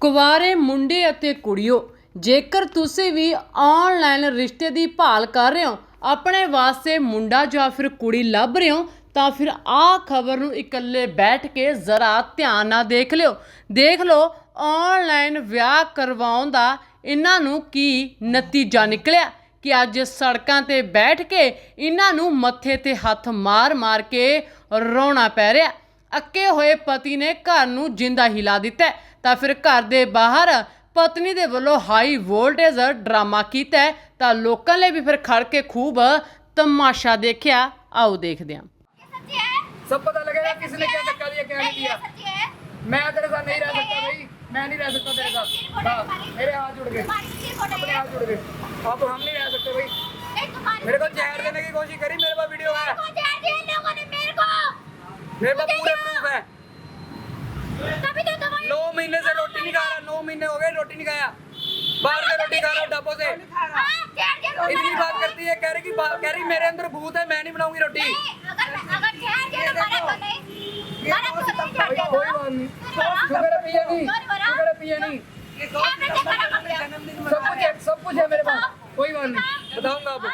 ਕੁਵਾਰੇ ਮੁੰਡੇ ਅਤੇ ਕੁੜੀਓ, ਜੇਕਰ ਤੁਸੀਂ ਵੀ ਆਨਲਾਈਨ ਰਿਸ਼ਤੇ ਦੀ ਭਾਲ ਕਰ ਰਹੇ ਹੋ, ਆਪਣੇ ਵਾਸਤੇ ਮੁੰਡਾ ਜਾਂ ਫਿਰ ਕੁੜੀ ਲੱਭ ਰਹੇ ਹੋ, ਤਾਂ ਫਿਰ ਆਹ ਖਬਰ ਨੂੰ ਇਕੱਲੇ ਬੈਠ ਕੇ ਜ਼ਰਾ ਧਿਆਨ ਨਾਲ ਦੇਖ ਲਿਓ। ਦੇਖ ਲਓ, ਆਨਲਾਈਨ ਵਿਆਹ ਕਰਵਾਉਣ ਦਾ ਇਹਨਾਂ ਨੂੰ ਕੀ ਨਤੀਜਾ ਨਿਕਲਿਆ ਕਿ ਅੱਜ ਸੜਕਾਂ ਤੇ ਬੈਠ ਕੇ ਇਹਨਾਂ ਨੂੰ ਮੱਥੇ ਤੇ ਹੱਥ ਮਾਰ-ਮਾਰ ਕੇ ਰੋਣਾ ਪੈ ਰਿਹਾ। ਅੱਕੇ ਹੋਏ ਪਤੀ ਨੇ ਘਰ ਨੂੰ ਜਿੰਦਾ ਹਿਲਾ ਦਿੱਤਾ ਹੈ। ਤਾਂ ਫਿਰ ਘਰ ਦੇ ਬਾਹਰ ਪਤਨੀ ਦੇ ਵੱਲੋਂ ਹਾਈ ਵੋਲਟੇਜ ਡਰਾਮਾ ਕੀਤਾ ਹੈ ਤਾਂ ਲੋਕਾਂ ਲਈ ਵੀ ਫਿਰ ਖੜ ਕੇ ਖੂਬ ਤਮਾਸ਼ਾ ਦੇਖਿਆ ਆਓ ਦੇਖਦੇ ਹਾਂ सच्ची है सब पता लगेगा किसने क्या धक्का दिया क्या नहीं नहीं, ये दिया सच्ची है मैं तेरे साथ नहीं रह सकता भाई मैं नहीं रह सकता तेरे साथ हाँ, मेरे हाथ जुड़ गए तुम्हारी सच्ची फोटो अपने है हाथ जुड़ गए अब हम नहीं रह सकते भाई नहीं तुम्हारी मेरे को जहर देने की कोशिश करी मेरे पास वीडियो है मेरे पास पूरे प्रूफ है। तभी तो तुम्हारी नौ महीने से रोटी नहीं खा रहा नौ महीने हो गए रोटी नहीं खाया। बाहर से रोटी खा रहा हूँ डब्बों से। हाँ, तुमने इतनी बात करती है कह रही कि कह रही मेरे अंदर भूत है मैं नहीं बनाऊँगी रोटी। तो तो तो कोई बात नहीं। शुगर नहीं। शुगर नहीं। सब कुछ है सब कुछ है मेरे पास। कोई बात नहीं। बताऊँगा आपको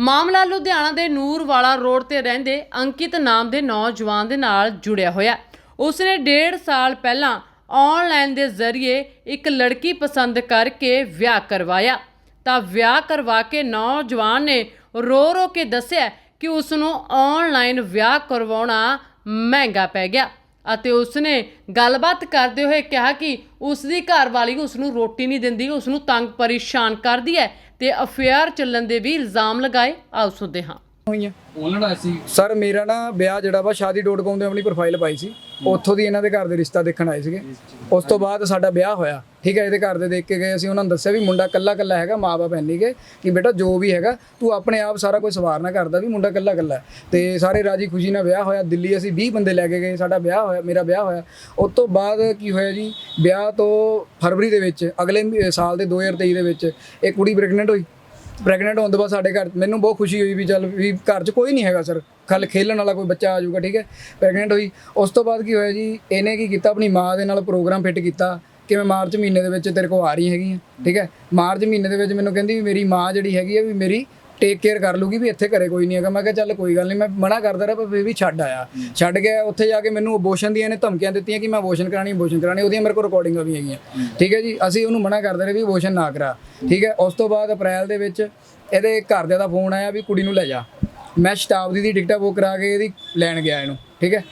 ਮਾਮਲਾ ਲੁਧਿਆਣਾ ਦੇ ਨੂਰਵਾਲਾ ਰੋਡ ਤੇ ਰਹਿੰਦੇ ਅੰਕਿਤ ਨਾਮ ਦੇ ਨੌਜਵਾਨ ਦੇ ਨਾਲ ਜੁੜਿਆ ਹੋਇਆ। ਉਸਨੇ ਡੇਢ ਸਾਲ ਪਹਿਲਾਂ ਆਨਲਾਈਨ ਦੇ ਜ਼ਰੀਏ ਇੱਕ ਲੜਕੀ ਪਸੰਦ ਕਰਕੇ ਵਿਆਹ ਕਰਵਾਇਆ। ਤਾਂ ਵਿਆਹ ਕਰਵਾ ਕੇ ਨੌਜਵਾਨ ਨੇ ਰੋ ਰੋ ਕੇ ਦੱਸਿਆ ਕਿ ਉਸ ਨੂੰ ਆਨਲਾਈਨ ਵਿਆਹ ਕਰਵਾਉਣਾ ਮਹਿੰਗਾ ਪੈ ਗਿਆ ਅਤੇ ਉਸਨੇ ਗੱਲਬਾਤ ਕਰਦੇ ਹੋਏ ਕਿਹਾ ਕਿ ਉਸ ਦੀ ਘਰਵਾਲੀ ਉਸ ਨੂੰ ਰੋਟੀ ਨਹੀਂ ਦਿੰਦੀ ਉਸ ਨੂੰ ਤੰਗ ਪਰੇਸ਼ਾਨ ਕਰਦੀ ਹੈ। ਤੇ ਅਫੇਅਰ ਚੱਲਣ ਦੇ ਵੀ ਇਲਜ਼ਾਮ ਲਗਾਏ ਆਓ ਸੁਣਦੇ ਹਾਂ। ਹੋਈਆਂ ਉਹਨਾਂ ਦਾ ਅਸੀਂ ਸਰ ਮੇਰਾ ਨਾ ਵਿਆਹ ਜਿਹੜਾ ਵਾ ਸ਼ਾਦੀ.com ਤੇ ਆਪਣੀ ਪ੍ਰੋਫਾਈਲ ਪਾਈ ਸੀ। ਉੱਥੋਂ ਦੀ ਇਹਨਾਂ ਦੇ ਘਰ ਦੇ ਰਿਸ਼ਤਾ ਦੇਖਣ ਆਏ ਸੀਗੇ। ਉਸ ਤੋਂ ਬਾਅਦ ਸਾਡਾ ਵਿਆਹ ਹੋਇਆ। ਠੀਕ ਹੈ ਇਹਦੇ ਘਰ ਦੇ ਦੇਖ ਕੇ ਗਏ ਅਸੀਂ। ਉਹਨਾਂ ਨੂੰ ਦੱਸਿਆ ਵੀ ਮੁੰਡਾ ਕੱਲਾ ਕੱਲਾ ਹੈਗਾ ਮਾਪੇ ਇੰਨੀ ਗਏ ਕਿ ਬੇਟਾ ਜੋ ਵੀ ਹੈਗਾ ਤੂੰ ਆਪਣੇ ਆਪ ਸਾਰਾ ਕੁਝ ਸਵਾਰਨਾ ਕਰਦਾ ਵੀ ਮੁੰਡਾ ਕੱਲਾ ਕੱਲਾ ਤੇ ਸਾਰੇ ਰਾਜੀ ਖੁਸ਼ੀ ਨਾਲ ਵਿਆਹ ਹੋਇਆ। ਦਿੱਲੀ ਅਸੀਂ 20 ਬੰਦੇ ਲੈ ਕੇ ਗਏ ਸਾਡਾ ਵਿਆਹ ਹੋਇਆ ਮੇਰਾ ਵਿਆਹ ਹੋਇਆ। ਉਸ ਤੋਂ ਬਾਅਦ ਕੀ ਹੋਇਆ ਜੀ? ਵਿਆਹ ਤੋਂ ਫਰਵਰੀ ਦੇ ਵਿੱਚ ਅਗਲੇ ਸਾਲ ਦੇ 2023 ਦੇ ਵਿੱਚ ਇਹ ਕੁੜੀ ਪ੍ਰੈਗਨੈਂਟ ਹੋਈ। ਪ੍ਰੈਗਨੈਂਟ ਹੋਣ ਤੋਂ ਬਾਅਦ ਸਾਡੇ ਘਰ, ਮੈਨੂੰ ਬਹੁਤ ਖੁਸ਼ੀ ਹੋਈ ਵੀ ਚੱਲ ਵੀ ਘਰ 'ਚ ਕੋਈ ਨਹੀਂ ਹੈਗਾ ਸਰ ਕੱਲ ਖੇਲਣ ਵਾਲਾ ਕੋਈ ਬੱਚਾ ਆ ਜਾਊਗਾ, ਠੀਕ ਹੈ? ਪ੍ਰੈਗਨੈਂਟ ਹੋਈ। ਉਸ ਤੋਂ ਬਾਅਦ ਕੀ ਹੋਇਆ ਜੀ, ਇਹਨੇ ਕੀ ਕੀਤਾ, ਆਪਣੀ ਮਾਂ ਦੇ ਨਾਲ ਪ੍ਰੋਗਰਾਮ ਫਿੱਟ ਕੀਤਾ ਕਿ ਮੈਂ ਮਾਰਚ ਮਹੀਨੇ ਦੇ ਵਿੱਚ ਤੇਰੇ ਕੋਲ ਆ ਰਹੀ ਹੈਗੀ ਆ ਠੀਕ ਹੈ? ਮਾਰਚ ਮਹੀਨੇ ਦੇ ਵਿੱਚ ਮੈਨੂੰ ਕਹਿੰਦੀ ਵੀ ਮੇਰੀ ਮਾਂ ਜਿਹੜੀ ਹੈਗੀ ਆ ਵੀ ਮੇਰੀ ਟੇਕ ਕੇਅਰ ਕਰ ਲੂਗੀ ਵੀ ਇੱਥੇ ਘਰੇ ਕੋਈ ਨਹੀਂ ਹੈਗਾ। ਮੈਂ ਕਿਹਾ ਚੱਲ ਕੋਈ ਗੱਲ ਨਹੀਂ ਮੈਂ ਮਨਾ ਕਰਦਾ ਰਿਹਾ ਪਰ ਫਿਰ ਵੀ ਛੱਡ ਆਇਆ। ਛੱਡ ਗਿਆ ਉੱਥੇ ਜਾ ਕੇ ਮੈਨੂੰ ਅਬੋਸ਼ਨ ਦੀਆਂ ਨੇ ਧਮਕੀਆਂ ਦਿੱਤੀਆਂ ਕਿ ਮੈਂ ਅਬੋਸ਼ਨ ਕਰਾਣੀ ਅਬੋਸ਼ਨ ਕਰਾਣੀ ਉਹਦੀਆਂ ਮੇਰੇ ਕੋਲ ਰਿਕਾਰਡਿੰਗਾਂ ਵੀ ਹੈਗੀਆਂ। ਠੀਕ ਹੈ ਜੀ ਅਸੀਂ ਉਹਨੂੰ ਮਨਾ ਕਰਦੇ ਰਹੇ ਵੀ ਅਬੋਸ਼ਨ ਨਾ ਕਰਾ। ਠੀਕ ਹੈ ਉਸ ਤੋਂ ਬਾਅਦ ਅਪ੍ਰੈਲ ਦੇ ਵਿੱਚ ਇਹਦੇ ਘਰਦਿਆਂ ਦਾ ਫੋਨ ਆਇਆ ਵੀ ਕੁੜੀ ਨੂੰ ਲੈ ਜਾ। ਮੈਂ ਸ਼ਤਾਬਦੀ ਦੀ ਟਿਕਟਾਂ ਬੁੱਕ ਕਰਾ ਕੇ ਇਹਦੀ ਲੈਣ ਗਿਆ ਇਹਨੂੰ। ਠੀਕ ਹੈ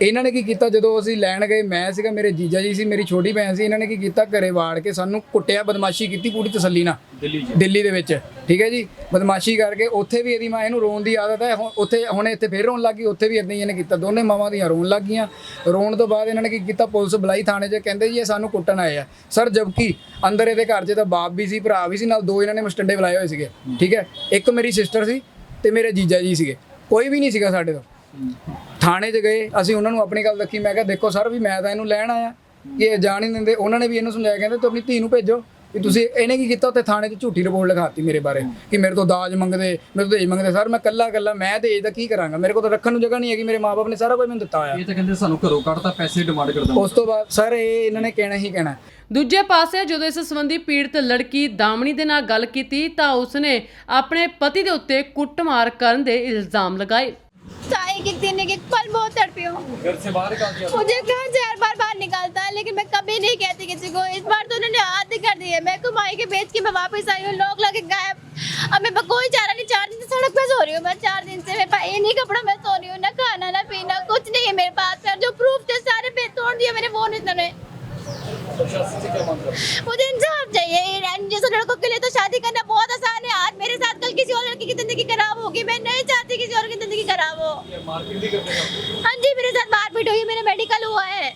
ਇਹਨਾਂ ਨੇ ਕੀ ਕੀਤਾ? ਜਦੋਂ ਅਸੀਂ ਲੈਣ ਗਏ ਮੈਂ ਸੀਗਾ ਮੇਰੇ ਜੀਜਾ ਜੀ ਸੀ ਮੇਰੀ ਛੋਟੀ ਭੈਣ ਸੀ ਇਹਨਾਂ ਨੇ ਕੀ ਕੀਤਾ? ਘਰੇ ਵਾੜ ਕੇ ਸਾਨੂੰ ਕੁੱਟਿਆ ਬਦਮਾਸ਼ੀ ਕੀਤੀ ਪੂਰੀ ਤਸੱਲੀ ਨਾਲ। ਦਿੱਲੀ ਦੇ ਵਿੱਚ। ਠੀਕ ਹੈ ਜੀ? ਬਦਮਾਸ਼ੀ ਕਰਕੇ ਉੱਥੇ ਵੀ ਇਹਦੀ ਮਾਂ ਇਹਨੂੰ ਰੋਣ ਦੀ ਆਦਤ ਹੈ। ਹੁਣ ਉੱਥੇ ਹੁਣ ਇੱਥੇ ਫੇਰ ਰੋਣ ਲੱਗੀ ਉੱਥੇ ਵੀ ਇਦਾਂ ਹੀ ਇਹਨੇ ਕੀਤਾ। ਦੋਨੇ ਮਾਵਾਂ ਦੀਆਂ ਰੋਣ ਲੱਗੀਆਂ ਰੋਣ ਤੋਂ ਬਾਅਦ ਇਹਨਾਂ ਨੇ ਕੀ ਕੀਤਾ? ਪੁਲਿਸ ਬੁਲਾਈ ਥਾਣੇ 'ਚ ਕਹਿੰਦੇ ਜੀ ਇਹ ਸਾਨੂੰ ਕੁੱਟਣ ਆਏ ਆ। ਸਰ ਜਦਕਿ ਅੰਦਰ ਇਹਦੇ ਘਰ 'ਚ ਤਾਂ ਬਾਪ ਵੀ ਸੀ ਭਰਾ ਵੀ ਸੀ ਨਾਲ ਦੋ ਇਹਨਾਂ ਨੇ ਮਸਟੰਡੇ ਬੁਲਾਏ ਹੋਏ ਸੀਗੇ। ਠੀਕ ਹੈ? ਇੱਕ ਮੇਰੀ ਸਿਸਟਰ ਸੀ ਤੇ ਮੇਰੇ ਜੀਜਾ ਜੀ ਸੀਗੇ। ਕੋਈ ਵੀ ਨਹੀਂ ਸੀਗਾ ਸਾਡੇ ਤੋਂ। ਥਾਣੇ 'ਚ ਗਏ ਅਸੀਂ ਉਹਨਾਂ ਨੂੰ ਆਪਣੀ ਗੱਲ ਦੱਸੀ ਮੈਂ ਕਿਹਾ ਦੇਖੋ ਸਰ ਵੀ ਮੈਂ ਤਾਂ ਇਹਨੂੰ ਲੈਣ ਆਇਆ। ਕਿ ਇਹ ਜਾਣ ਹੀ ਨਹੀਂ ਦਿੰਦੇ ਉਹਨਾਂ ਨੇ ਵੀ ਇਹਨੂੰ ਸਮਝਾਇਆ ਕਹਿੰਦੇ ਤੂੰ ਆਪਣੀ ਧੀ ਨੂੰ ਭੇਜੋ ਵੀ ਤੁਸੀਂ ਇਹਨੇ ਕੀ ਕੀਤਾ ਉੱਥੇ ਥਾਣੇ 'ਚ ਝੂਠੀ ਰਿਪੋਰਟ ਲਿਖਾਤੀ ਮੇਰੇ ਬਾਰੇ ਕਿ ਮੇਰੇ ਤੋਂ ਦਾਜ ਮੰਗਦੇ ਮੇਰੇ ਤੋਂ ਦਹੇਜ ਮੰਗਦੇ। ਸਰ ਮੈਂ ਕੱਲਾ ਕੱਲਾ ਮੈਂ ਦਹੇਜ ਦਾ ਕੀ ਕਰਾਂਗਾ? ਮੇਰੇ ਕੋਲ ਤਾਂ ਰੱਖਣ ਨੂੰ ਜਗ੍ਹਾ ਨਹੀਂ ਹੈਗੀ ਮੇਰੇ ਮਾਪੇ ਨੇ ਸਾਰਾ ਕੁਝ ਮੈਨੂੰ ਦਿੱਤਾ ਹੋਇਆ। ਇਹ ਤਾਂ ਕਹਿੰਦੇ ਸਾਨੂੰ ਘਰੋਂ ਕੱਢਤਾ ਪੈਸੇ ਡਿਮਾਂਡ ਕਰਦਾ ਉਸ ਤੋਂ ਬਾਅਦ ਸਰ ਇਹ ਇਹਨਾਂ ਨੇ ਕਹਿਣਾ ਹੀ ਕਹਿਣਾ। ਦੂਜੇ ਪਾਸੇ ਜਦੋਂ ਇਸ ਸੰਬੰਧੀ ਪੀੜਤ ਲੜਕੀ ਦਾਮਣੀ ਦੇ ਨਾਲ ਗੱਲ ਕੀਤੀ ਤਾਂ ਉਸਨੇ ਆਪਣੇ ਪਤੀ ਦੇ ਉੱਤੇ ਕੁੱਟਮਾਰ ਕਰਨ ਦੇ ਇਲਜ਼ਾਮ ਲਗਾਏ। चाय एक दिन एक एक पल बहुत तड़पी हूँ। घर से बाहर मुझे घर से हर बार बाहर निकालता है लेकिन मैं कभी नहीं कहती किसी को। इस बार तो उन्होंने हाथ ही कर दिए मैं कमाई के बेच के मैं वापस आई हूँ लोग लगे गायब। अब मैं कोई चारा नहीं चार दिन से सड़क पे सो रही हूँ मैं। चार दिन से मैं पाए नहीं कपड़ा में सो रही हूँ ना खाना ना पीना कुछ नहीं है मेरे पास। जो प्रूफ थे सारे पे तोड़ दिया मेरे फ़ोन रहा मुझे इंसाफ चाहिए। जैसे लड़कों के लिए तो शादी करना बहुत आसान है आज मेरे साथ कल किसी और लड़की की ज़िंदगी खराब होगी। मैं नहीं चाहती किसी और की ज़िंदगी खराब हो। है हैं हाँ जी मेरे साथ मारपीट हुई मेरा मेडिकल हुआ है।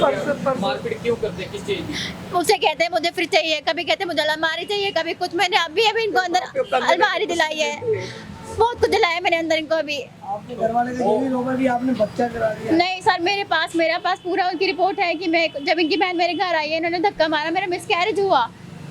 मारपीट क्यों करते? किस चीज़? की मुझसे कहते हैं मुझे फ्रिज चाहिए कभी कहते हैं मुझे अलमारी चाहिए कभी कुछ। मैंने अभी अभी इनको अंदर अलमारी दिलाई है। बहुत कुछ दिलाया मैंने अंदर इनको अभी। आपके घर वाले से ये भी रोका आपने बच्चा करा दिया? नहीं सर मेरे पास मेरे पास पूरा उनकी रिपोर्ट है कि मैं जब इनकी बहन मेरे घर आई है इन्होंने धक्का मारा मेरा मिसकैरेज हुआ।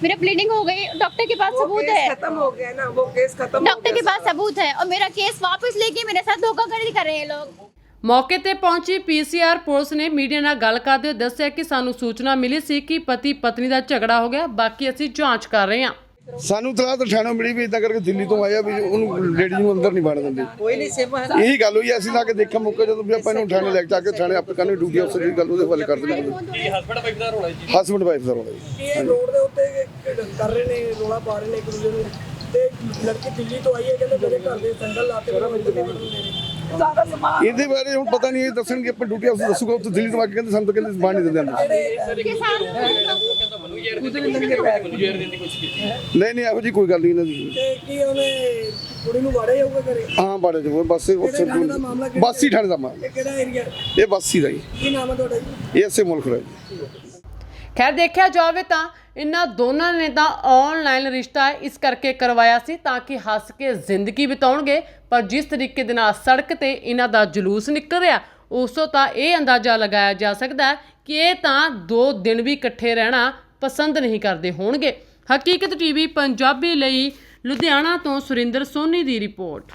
मेरा ब्लीडिंग हो गई डॉक्टर के पास वो सबूत केस है खत्म हो गया ना वो केस खत्म हो डॉक्टर गया के पास सबूत है और मेरा केस वापस लेके मेरे साथ धोखाधड़ी कर रहे हैं लोग ਮੌਕੇ ਤੇ ਪਹੁੰਚੀ ਪੀਸੀਆਰ ਪੁਲਿਸ ਨੇ ਮੀਡੀਆ ਨਾਲ ਗੱਲ ਕਰਦੇ ਹੋਏ ਦੱਸਿਆ ਕਿ ਸਾਨੂੰ ਸੂਚਨਾ ਮਿਲੀ ਸੀ ਕਿ ਪਤੀ ਪਤਨੀ ਦਾ ਝਗੜਾ ਹੋ ਗਿਆ ਬਾਕੀ ਅਸੀਂ ਜਾਂਚ ਕਰ ਰਹੇ ਹਾਂ ਸਾਨੂੰ ਤਲਾਹ ਤਾਂ ਠਾਣੋ ਮਿਲੀ ਵੀ ਇਦਾਂ ਕਰਕੇ ਦਿੱਲੀ ਤੋਂ ਆਇਆ ਵੀ ਉਹਨੂੰ ਲੇਡੀ ਨੂੰ ਅੰਦਰ ਨਹੀਂ ਵੜਨ ਦਿੰਦੇ। ਕੋਈ ਨਹੀਂ ਸਿਮ ਹੈ ਇਹੀ ਗੱਲ ਹੋਈ ਅਸੀਂ ਲਾ ਕੇ ਦੇਖਾਂ ਮੌਕੇ ਜਦੋਂ ਵੀ ਆਪਾਂ ਇਹਨੂੰ ਠਾਣੇ ਲੈ ਕੇ ਜਾ ਕੇ ਠਾਣੇ ਆਪਣੇ ਕਾਨੂੰਨੀ ਡਿਊਟੀ ਅਫਸਰ ਦੀ ਗੱਲ ਉਹਦੇ ਹਵਾਲੇ ਕਰ ਦਿੰਦੇ ਇਹ ਹਸਬੰਡ ਵਾਈਫ ਦਾ ਰੋਲਾ ਜੀ। ਹਸਬੰਡ ਵਾਈਫ ਦਾ ਰੋਲਾ ਜੀ। ਇਹ ਰੋਡ ਦੇ ਉੱਤੇ ਕਰ ਰਹੇ ਨੇ ਰੋਲਾ ਪਾ ਰਹੇ ਨੇ ਇੱਕ ਦੂਜੇ ਨੂੰ। ਤੇ ਲੜਕੀ ਦਿੱਲੀ ਤੋਂ ਆਈ ਹੈ ਕਹਿੰਦੇ ਮੇਰੇ ਘਰ ਦੇ ਸੰਗਲ ਲਾਤੇ ਬੜਾ ਮੈਨੂੰ ਦੇ ਸਾਰਾ ਸਮਾਨ। ਇਹਦੇ ਬਾਰੇ ਹੁਣ ਪਤਾ ਨਹੀਂ ਇਹ ਦੱਸਣਗੇ ਆਪਾਂ ਡਿਊਟੀ ਅਫਸਰ ਦੱਸੂਗਾ ਉੱਥੇ ਦਿੱਲੀ ਤੋਂ ਆ ਕੇ ਕਹਿੰਦੇ ਸਾਨੂੰ ਤਾਂ ਕਹਿੰਦੇ ਬਾਹਰ ਨਹੀਂ ਦਿੰਦੇ ਅੰਦਰ। ਨਹੀਂ ਨਹੀਂ ਇਹੋ ਜੀ ਕੋਈ ਗੱਲ ਨਹੀਂ ਇਹਨਾਂ ਦੀ। ਤੇ ਕੀ ਉਹਨੇ ਕੁੜੀ ਨੂੰ ਵਾੜਿਆ ਜਾਊਗਾ ਘਰੇ? ਹਾਂ ਬਾੜੇ ਜੋ ਬਸ ਉੱਥੇ ਠਾਣੇ ਦਾ ਮਾਮਲਾ ਇਹ ਕਿਹੜਾ ਏਰੀਆ ਇਹ ਬਾਸੀ ਦਾ ਜੀ ਕੀ ਨਾਮ ਹੈ ਤੁਹਾਡਾ ਜੀ? ਇਹ ਐਸੇ ਮੁਲਕ ਦਾ ਜੀ। ਖੈਰ ਦੇਖਿਆ ਜਾਵੇ ਤਾਂ ਇਹਨਾਂ ਦੋਨਾਂ ਨੇ ਤਾਂ ਆਨਲਾਈਨ ਰਿਸ਼ਤਾ ਇਸ ਕਰਕੇ ਕਰਵਾਇਆ ਸੀ ਤਾਂ ਕਿ ਹੱਸ ਕੇ ਜ਼ਿੰਦਗੀ ਬਿਤਾਉਣਗੇ। ਪਰ ਜਿਸ ਤਰੀਕੇ ਦੇ ਨਾਲ ਸੜਕ ਤੇ ਇਹਨਾਂ ਦਾ ਜਲੂਸ ਨਿਕਲ ਰਿਹਾ ਉਸ ਤੋਂ ਤਾਂ ਇਹ ਅੰਦਾਜ਼ਾ ਲਗਾਇਆ ਜਾ ਸਕਦਾ ਕਿ ਇਹ ਤਾਂ ਦੋ ਦਿਨ ਵੀ ਇਕੱਠੇ ਰਹਿਣਾ ਪਸੰਦ ਨਹੀਂ ਕਰਦੇ ਹੋਣਗੇ। ਹਕੀਕਤ ਟੀਵੀ ਪੰਜਾਬੀ ਲਈ ਲੁਧਿਆਣਾ ਤੋਂ ਸੁਰਿੰਦਰ ਸੋਨੀ ਦੀ ਰਿਪੋਰਟ।